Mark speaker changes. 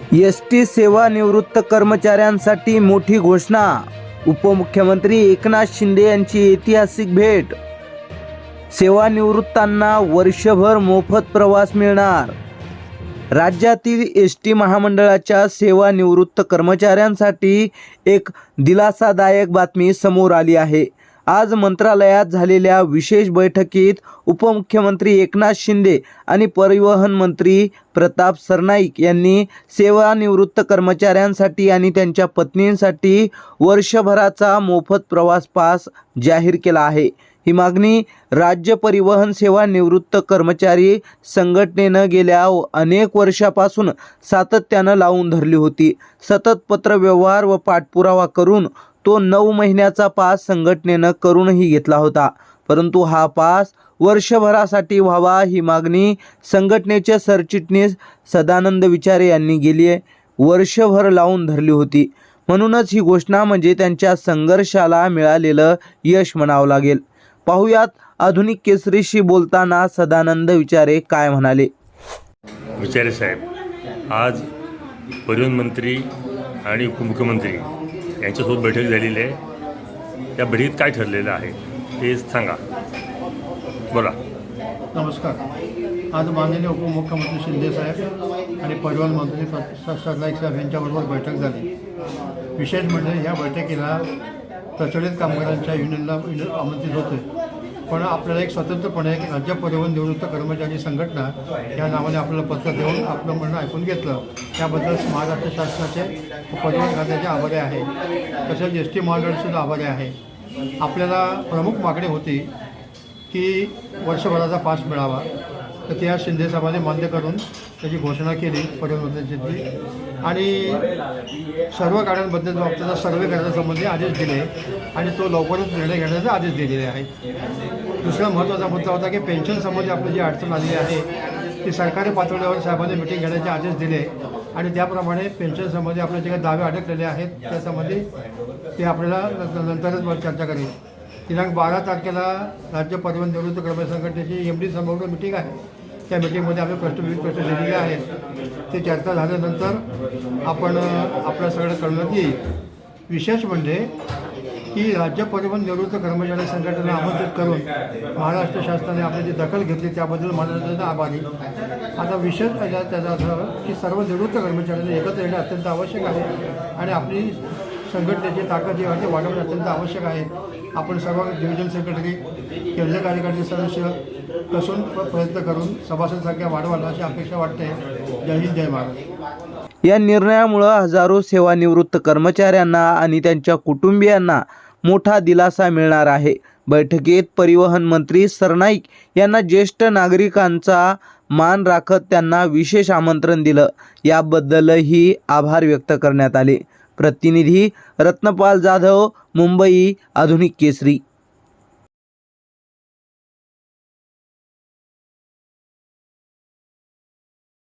Speaker 1: S T सेवानिवृत्त कर्मचाऱ्यांसाठी मोठी घोषणा. उपमुख्यमंत्री एकनाथ शिंदे यांची ऐतिहासिक भेट. सेवानिवृत्तांना वर्षभर मोफत प्रवास मिळणार. राज्यातील एस टी महामंडळाच्या सेवानिवृत्त कर्मचाऱ्यांसाठी एक दिलासादायक बातमी समोर आली आहे. आज मंत्रालयात झालेल्या विशेष बैठकीत उपमुख्यमंत्री एकनाथ शिंदे आणि परिवहन मंत्री प्रताप सरनाईक यांनी सेवानिवृत्त कर्मचाऱ्यांसाठी आणि त्यांच्या पत्नींसाठी वर्षभराचा मोफत प्रवास पास जाहीर केला आहे. ही मागणी राज्य परिवहन सेवा निवृत्त कर्मचारी संघटनेनं गेल्या अनेक वर्षापासून सातत्यानं लावून धरली होती. सतत पत्रव्यवहार व पाठपुरावा करून तो नऊ महिन्याचा पास संघटनेनं करूनही घेतला होता. परंतु हा पास वर्षभरासाठी व्हावा ही मागणी संघटनेचे सरचिटणीस सदानंद विचारे यांनी गेली आहे. वर्षभर लावून धरली होती. म्हणूनच ही घोषणा म्हणजे त्यांच्या संघर्षाला मिळालेलं यश म्हणावं लागेल. पाहुयात आधुनिक केसरीशी बोलताना सदानंद विचारे काय म्हणाले?
Speaker 2: विचारे साहेब आज परिवहन मंत्री आणि उपमुख्यमंत्री यांच्यासोबत बैठक झालेली आहे. त्या बैठकीत काय ठरलेलं आहे ते सांगा. बोला.
Speaker 3: नमस्कार. आज माननीय उपमुख्यमंत्री शिंदे साहेब आणि परिवहन मंत्री सरनाईक साहेब यांच्याबरोबर बैठक झाली. विशेष म्हणजे ह्या बैठकीला प्रचलित कामगारांच्या युनियनला युनियन आमंत्रित होते. पण आपल्याला एक स्वतंत्रपणे एक राज्य परिवहन निवृत्त कर्मचारी संघटना या नावाने आपल्याला पत्र देऊन आपलं म्हणणं ऐकून घेतलं. त्याबद्दल महाराष्ट्र शासनाचे परिवहन खात्याचे आभारी आहे. तसेच एस टी महामंडळसुद्धा आभारी आहे. आपल्याला प्रमुख मागणी होती की वर्षभराचा पास मिळावा. तर त्या शिंदे साहेबांनी मान्य करून त्याची घोषणा केली परिवहन आणि सर्व गाड्यांबद्दल बाबतीचा सर्वे करण्यासंबंधी आदेश दिले आणि तो लवकरच निर्णय घेण्याचे आदेश दिलेले आहेत दुसरा महत्त्वाचा मुद्दा होता की पेन्शनसंबंधी आपली जी अडचण आलेली आहे ती सरकारी पातळीवर साहेबांनी मिटिंग घेण्याचे आदेश दिले. आणि त्याप्रमाणे पेन्शनसंबंधी आपले जे काही दावे अडकलेले आहेत त्यासंबंधी ते आपल्याला न- नंतरच चर्चा करेल. दिनांक बारा तारखेला राज्य परिवहन निवृत्त कर्मचारी संघटनेची एम डी समोर मिटिंग आहे. त्या मिटिंगमध्ये आम्ही प्रश्न विविध प्रश्न दिलेले आहेत. ते चर्चा झाल्यानंतर आपण आपल्या सगळं कळण्यात येईल. विशेष म्हणजे की राज्य परिवहन निवृत्त कर्मचारी संघटनेला आमंत्रित करून महाराष्ट्र शासनाने आपली जी दखल घेतली त्याबद्दल महाराष्ट्राचा आभारी. आता विशेष म्हणजे त्याचा त्याचा असं की सर्व निवृत्त कर्मचाऱ्यांनी एकत्र येणे अत्यंत आवश्यक आहे आणि आपली संघटनेची ताकद जी आहे ती वाढवणे अत्यंत आवश्यक आहे. आपण सर्व डिव्हिजन सेक्रेटरी केंद्रीय कार्यकारिणी सदस्य कसून प्रयत्न करून सभासद संख्या वाढवायला अशी अपेक्षा वाटते. जय हिंद जय महाराज
Speaker 1: या निर्णयामुळं हजारो सेवानिवृत्त कर्मचाऱ्यांना आणि त्यांच्या कुटुंबियांना मोठा दिलासा मिळणार आहे. बैठकीत परिवहन मंत्री सरनाईक यांना ज्येष्ठ नागरिकांचा मान राखत त्यांना विशेष आमंत्रण दिलं. याबद्दलही आभार व्यक्त करण्यात आले. प्रतिनिधी रत्नपाल जाधव मुंबई आधुनिक केसरी.